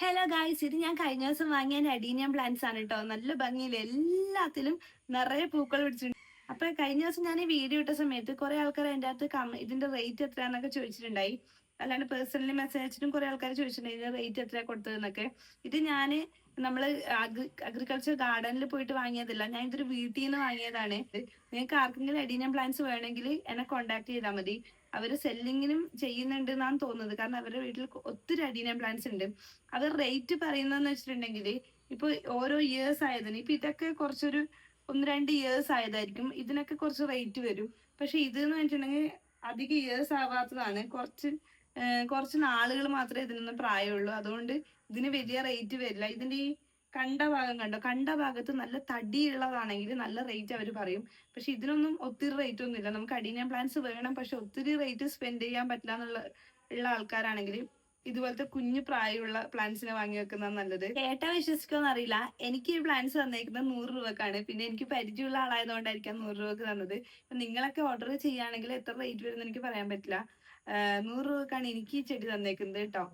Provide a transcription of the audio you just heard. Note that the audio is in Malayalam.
ഹലോ ഗായ്സ് ഇത് ഞാൻ കഴിഞ്ഞ ദിവസം വാങ്ങിയ അഡീനിയം പ്ലാന്റ്സ് ആണ് കേട്ടോ നല്ല ഭംഗിയിൽ എല്ലാത്തിലും നിറയെ പൂക്കൾ പിടിച്ചിട്ടുണ്ട്. അപ്പൊ കഴിഞ്ഞ ദിവസം ഞാൻ ഈ വീഡിയോ ഇട്ട സമയത്ത് കുറെ ആൾക്കാർ എന്റെ അകത്ത് ഇതിന്റെ റേറ്റ് എത്രയാന്നൊക്കെ ചോദിച്ചിട്ടുണ്ടായി. അല്ലാണ്ട് പേഴ്സണലി മെസ്സേജ് അയച്ചിട്ടും കുറെ ആൾക്കാർ ചോദിച്ചിട്ടുണ്ടായി ഇതിന്റെ റേറ്റ് എത്രയാ കൊടുത്തതെന്നൊക്കെ. ഇത് ഞാൻ നമ്മൾ അഗ്രികൾച്ചർ ഗാർഡനിൽ പോയിട്ട് വാങ്ങിയതല്ല. ഞാൻ ഇതൊരു വീട്ടിൽ നിന്ന് വാങ്ങിയതാണ്. നിങ്ങൾക്ക് ആർക്കെങ്കിലും അഡീനിയം പ്ലാന്റ്സ് വേണമെങ്കിൽ എന്നെ കോണ്ടാക്ട് ചെയ്താൽ മതി. അവർ സെല്ലിങ്ങിനും ചെയ്യുന്നുണ്ട് എന്നാണ് തോന്നുന്നത്. കാരണം അവരുടെ വീട്ടിൽ ഒത്തിരി അഡീനിയം പ്ലാന്റ്സ് ഉണ്ട്. അവർ റേറ്റ് പറയുന്നതെന്ന് വെച്ചിട്ടുണ്ടെങ്കിൽ ഇപ്പൊ ഓരോ ഇയേഴ്സ് ആയതിന് ഇപ്പൊ ഇതൊക്കെ കുറച്ചൊരു ഒന്ന് രണ്ട് ഇയേഴ്സ് ആയതായിരിക്കും. ഇതിനൊക്കെ കുറച്ച് റേറ്റ് വരും. പക്ഷെ ഇത് എന്ന് വെച്ചിട്ടുണ്ടെങ്കിൽ അധികം ഇയേഴ്സ് ആവാത്തതാണ്. കുറച്ച് കുറച്ച് നാളുകൾ മാത്രമേ ഇതിനൊന്നും പ്രായമുള്ളൂ. അതുകൊണ്ട് ഇതിന് വലിയ റേറ്റ് വരില്ല. ഇതിന്റെ ഈ കണ്ട ഭാഗം കണ്ടോ? കണ്ട ഭാഗത്ത് നല്ല തടിയുള്ളതാണെങ്കിൽ നല്ല റേറ്റ് അവർ പറയും. പക്ഷെ ഇതിനൊന്നും ഒത്തിരി റേറ്റ് ഒന്നും ഇല്ല നമുക്ക് അഡീനിയം പ്ലാന്റ്സ് വേണം. പക്ഷെ ഒത്തിരി റേറ്റ് സ്പെൻഡ് ചെയ്യാൻ പറ്റില്ല എന്നുള്ള ഉള്ള ആൾക്കാരാണെങ്കിൽ ഇതുപോലത്തെ കുഞ്ഞു പ്രായമുള്ള പ്ലാന്റ്സിനെ വാങ്ങി വെക്കുന്ന നല്ലത്. കേട്ടാ വിശ്വസിക്കുമെന്ന് അറിയില്ല. എനിക്ക് ഈ പ്ലാന്റ്സ് തന്നേക്കുന്നത് നൂറ് രൂപക്കാണ്. പിന്നെ എനിക്ക് പരിചയമുള്ള ആളായതുകൊണ്ടായിരിക്കാം നൂറ് രൂപക്ക് തന്നത്. നിങ്ങളൊക്കെ ഓർഡർ ചെയ്യുകയാണെങ്കിൽ എത്ര റേറ്റ് വരുമെന്ന് എനിക്ക് പറയാൻ പറ്റില്ല. നൂറ് രൂപക്കാണ് എനിക്ക് ഈ ചെടി തന്നേക്കുന്നത് കേട്ടോ.